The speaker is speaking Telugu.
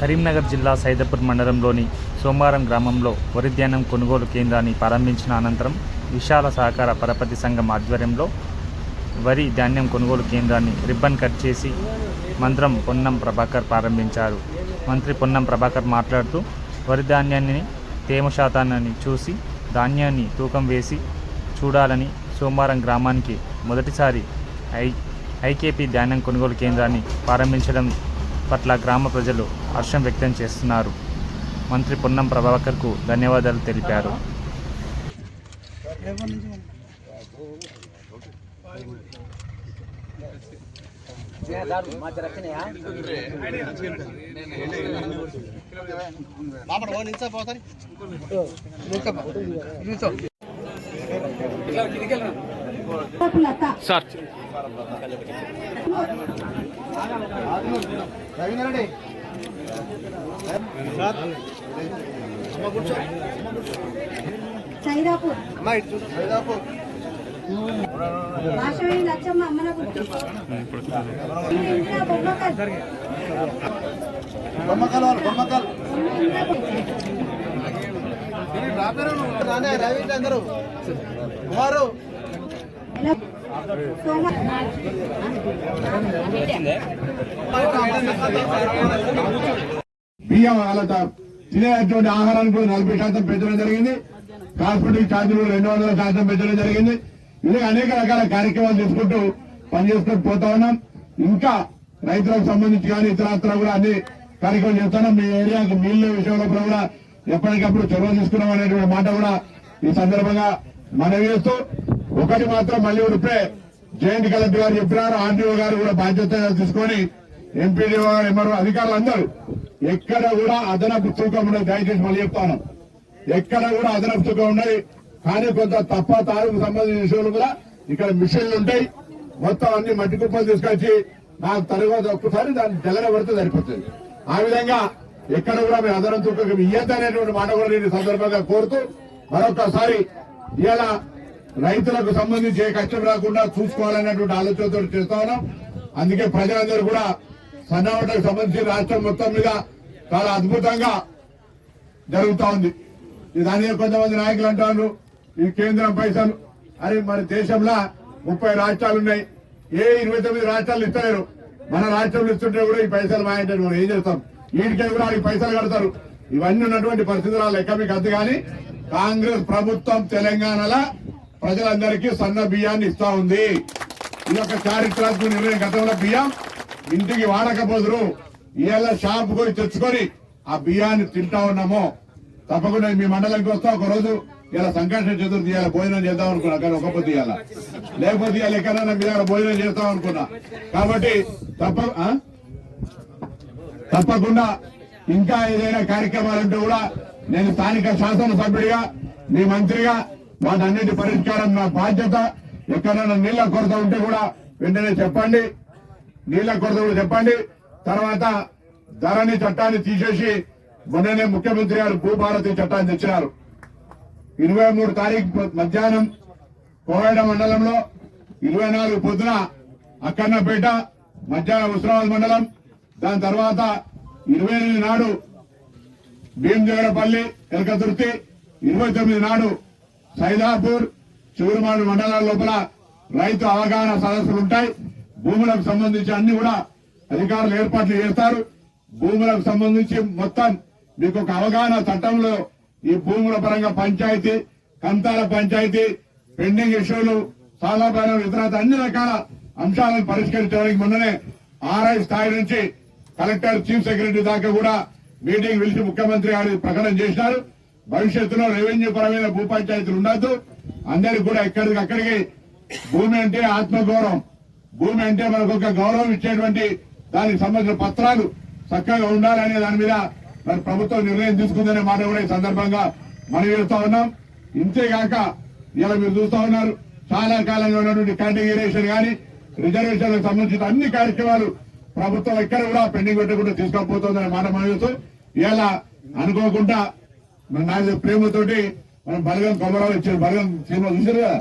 కరీంనగర్ జిల్లా సైదాపూర్ మండలంలోని సోమవారం గ్రామంలో వరి ధాన్యం కొనుగోలు కేంద్రాన్ని ప్రారంభించిన అనంతరం విశాల సహకార పరపతి సంఘం ఆధ్వర్యంలో వరి ధాన్యం కొనుగోలు కేంద్రాన్ని రిబ్బన్ కట్ చేసి మంత్రం పొన్నం ప్రభాకర్ ప్రారంభించారు. మంత్రి పొన్నం ప్రభాకర్ మాట్లాడుతూ వరి ధాన్యాన్ని తేమ శాతాన్ని చూసి ధాన్యాన్ని తూకం వేసి చూడాలని సోమవారం గ్రామానికి మొదటిసారి ఐ ఐకేపీ ధాన్యం కొనుగోలు కేంద్రాన్ని ప్రారంభించడం పట్ల గ్రామ ప్రజలు హర్షం వ్యక్తం చేస్తున్నారు. మంత్రి పొన్నం ప్రభాకర్కు ధన్యవాదాలు తెలిపారు. సార్. సైదాపూర్. భాషవేణి లచ్చమ్మ అమ్మన గుర్తు ఇందిరా బొమ్మకల్. బొమ్మకల్ వాళ్ళు బొమ్మకల్. రవి అందరూ. కుమారు. బియ్యం వాళ్ళ తినేటువంటి ఆహారానికి కూడా నలభై శాతం పెంచడం జరిగింది. ట్రాన్స్పోర్టింగ్ ఛార్జీలు రెండు వందల శాతం పెంచడం జరిగింది. ఇలా అనేక రకాల కార్యక్రమాలు తీసుకుంటూ పనిచేసుకుంటూ పోతా ఉన్నాం. ఇంకా రైతులకు సంబంధించి కానీ ఇతరత్ర కూడా అన్ని కార్యక్రమాలు చేస్తున్నాం మీ ఏరియాకు నీళ్ళ విషయంలో కూడా ఎప్పటికప్పుడు చొరవ తీసుకున్నాం అనేటువంటి మాట కూడా ఈ సందర్భంగా మనవి చేస్తూ ఒకటి మాత్రం మళ్ళీ ఇప్పుడే జయంతి కలెక్టర్ గారు చెప్పినారు ఆర్డీఓ గారు కూడా బాధ్యత తీసుకొని ఎంపీడీఓ గారు ఎంఆర్ఓ అధికారులు అందరూ ఎక్కడ కూడా అదనపు తూకం ఉండదు దయచేసి మళ్ళీ చెప్తాను. ఎక్కడ కూడా అదనపు తూకం ఉండదు కానీ కొంత తప్ప తారుకు సంబంధించిన విషయాలు కూడా ఇక్కడ మిషన్లు ఉంటాయి. మొత్తం అన్ని మట్టి కుప్పలు తీసుకొచ్చి నాకు తరువాత ఒక్కసారి దాన్ని తెల్లన పడితే సరిపోతుంది. ఆ విధంగా ఎక్కడ కూడా మేము అదనం తూకం ఇయ్యద్దనేటువంటి మాట కూడా నేను సందర్భంగా కోరుతూ మరొకసారి ఇలా రైతులకు సంబంధించి ఏ కష్టం రాకుండా చూసుకోవాలనేటువంటి ఆలోచనతో చేస్తా ఉన్నాం. అందుకే ప్రజలందరూ కూడా సన్నవాటకు సంబంధించి రాష్ట్రం మొత్తం మీద చాలా అద్భుతంగా జరుగుతూ ఉంది. ఈ దాని కొంతమంది నాయకులు అంటారు ఈ కేంద్రం పైసలు అరే మన దేశంలో ముప్పై రాష్ట్రాలు ఉన్నాయి. ఏ ఇరవై తొమ్మిది రాష్ట్రాలు ఇస్తలేరు. మన రాష్ట్రంలో ఇస్తుంటే కూడా ఈ పైసలు మాయంటే మనం ఏం చేస్తాం? వీటికే కూడా వాళ్ళకి పైసలు కడతారు. ఇవన్నీ ఉన్నటువంటి పరిస్థితులు లెక్క మీకు అద్దు కానీ కాంగ్రెస్ ప్రభుత్వం తెలంగాణలో ప్రజలందరికీ సన్న బియ్యాన్ని ఇస్తా ఉంది. ఇది ఒక చారిత్రాత్మక నిర్ణయం గతంలో బియ్యం ఇంటికి వాడకపోదురు. ఇవాళ షాప్ పోయి తెచ్చుకొని ఆ బియ్యాన్ని తింటా ఉన్నాము. తప్పకుండా మీ మండలానికి వస్తా ఒక రోజు ఇలా సంకర్షణ చతుర్థి ఇలా భోజనం చేద్దాం అనుకున్నా కానీ ఒక పొద్దు ఇవాళ. లేకపోతే ఇవాళ ఎక్కడైనా మీ దగ్గర భోజనం చేస్తాం అనుకున్నా. కాబట్టి తప్ప ఆ? తప్పకుండా ఇంకా ఏదైనా కార్యక్రమాలు ఉంటే కూడా నేను స్థానిక శాసనసభ్యుడిగా మీ మంత్రిగా వాటన్నిటి పరిష్కారం నా బాధ్యత. ఎక్కడైనా నీళ్ళ కొరత ఉంటే కూడా వెంటనే చెప్పండి. నీళ్ళ కొరత కూడా చెప్పండి. తర్వాత ధరణి చట్టాన్ని తీసేసి మొన్ననే ముఖ్యమంత్రి గారు భూభారతి చట్టాన్ని తెచ్చినారు. ఇరవై మూడు తారీఖు మధ్యాహ్నం కోవేడ మండలంలో ఇరవై నాలుగు పొద్దున అక్కన్నపేట మధ్యాహ్నం ఉస్మానాబాద్ మండలం దాని తర్వాత ఇరవై ఎనిమిది నాడు భీమదేవరపల్లి ఎలకతుర్తి ఇరవై తొమ్మిది నాడు సైదాపూర్ చిగురుమాడు మండలాల లోపల రైతు అవగాహన సదస్సులు ఉంటాయి. భూములకు సంబంధించి అన్ని కూడా అధికారులు ఏర్పాట్లు చేస్తారు. భూములకు సంబంధించి మొత్తం మీకు ఒక అవగాహన చట్టంలో ఈ భూముల పరంగా పంచాయతీ కంతాల పంచాయతీ పెండింగ్ ఇష్యూలు సాధారణ ఇతరత అన్ని రకాల అంశాలను పరిష్కరించడానికి మొన్ననే ఆర్ఐ స్థాయి నుంచి కలెక్టర్ చీఫ్ సెక్రటరీ దాకా కూడా మీటింగ్ పిలిచి ముఖ్యమంత్రి గారు ప్రకటన చేసినారు. భవిష్యత్తులో రెవెన్యూ పరమైన భూ పంచాయతీలు ఉండద్దు. అందరికి కూడా ఎక్కడికి అక్కడికి భూమి అంటే ఆత్మగౌరవం. భూమి అంటే మనకు ఒక గౌరవం ఇచ్చేటువంటి దానికి సంబంధించిన పత్రాలు చక్కగా ఉండాలనే దాని మీద మరి ప్రభుత్వం నిర్ణయం తీసుకుందనే మాట కూడా ఈ సందర్భంగా మనం చేస్తా ఉన్నాం. ఇంతేగాక ఇలా మీరు చూస్తా ఉన్నారు చాలా కాలంగా ఉన్నటువంటి కేటగిరేషన్ కానీ రిజర్వేషన్లకు సంబంధించిన అన్ని కార్యక్రమాలు ప్రభుత్వం ఎక్కడ కూడా పెండింగ్ పెట్టకుండా తీసుకోకపోతుందనే మాట మనం ఇలా అనుకోకుండా మన నాయకుడి ప్రేమతోటి మనం బలగం కొమరాలు ఇచ్చారు. బలగం సినిమా చూసారు కదా